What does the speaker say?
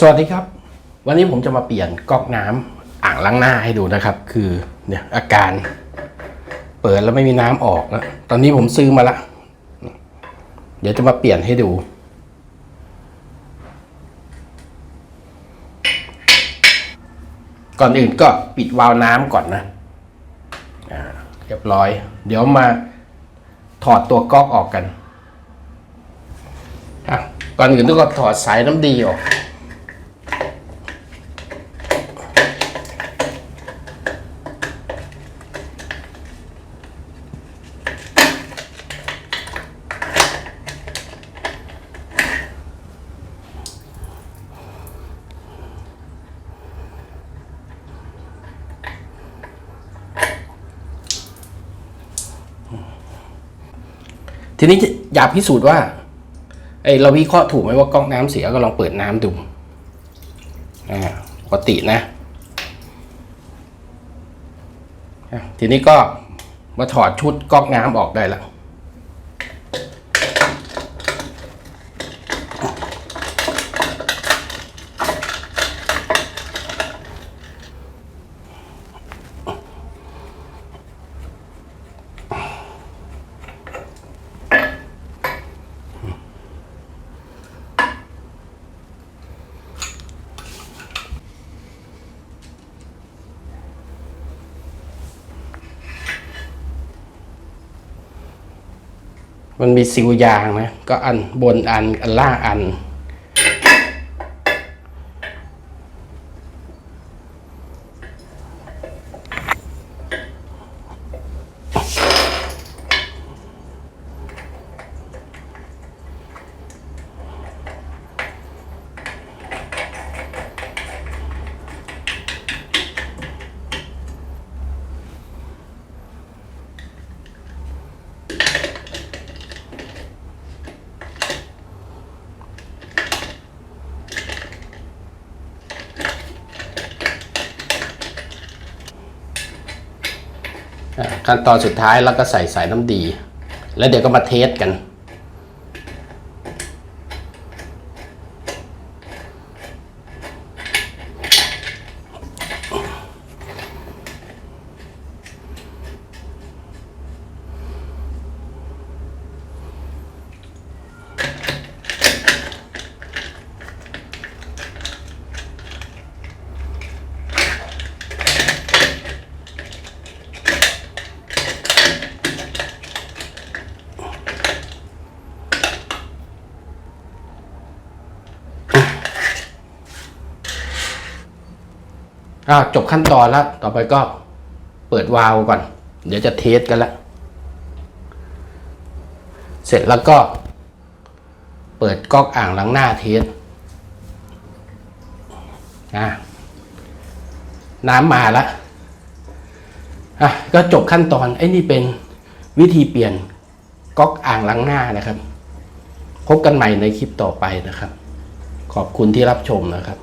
สวัสดีครับ วันนี้ผมจะมาเปลี่ยนก๊อกน้ำอ่างล้างหน้าให้ดูนะครับ คือเนี่ยอาการเปิดแล้วไม่มีน้ำออกแล้วตอนนี้ผมซื้อมาละ เดี๋ยวจะมาเปลี่ยนให้ดู ก่อนอื่นก็ปิดวาล์วน้ำก่อนนะเรียบร้อย เดี๋ยวมาถอดตัวก๊อกออกกันก่อนอื่นต้องก็ถอดสายน้ำดีออก ทีนี้อยากพิสูจน์ว่าไอเราวิเคราะห์ถูกไหมว่าก๊อกน้ำเสียก็ลองเปิดน้ำดูอ่าปกตินะทีนี้ก็มาถอดชุดก๊อกน้ำออกได้แล้ว มันมีซิวยางนะก็อันบนอันอันล่างอัน ขั้นตอนสุดท้ายแล้วก็ใส่สายน้ำดี แล้วเดี๋ยวก็มาเทสกัน อ้าวจบขั้นตอนแล้ว ต่อไปก็เปิดวาล์วก่อน เดี๋ยวจะเทสกันแล้วเสร็จแล้วก็ เปิดก๊อกอ่างล้างหน้าเทสอะน้ำมาแล้วอะก็จบขั้นตอนไอ้นี่เป็นวิธีเปลี่ยนก๊อกอ่างล้างหน้านะครับ พบกันใหม่ในคลิปต่อไปนะครับ ขอบคุณที่รับชมนะครับ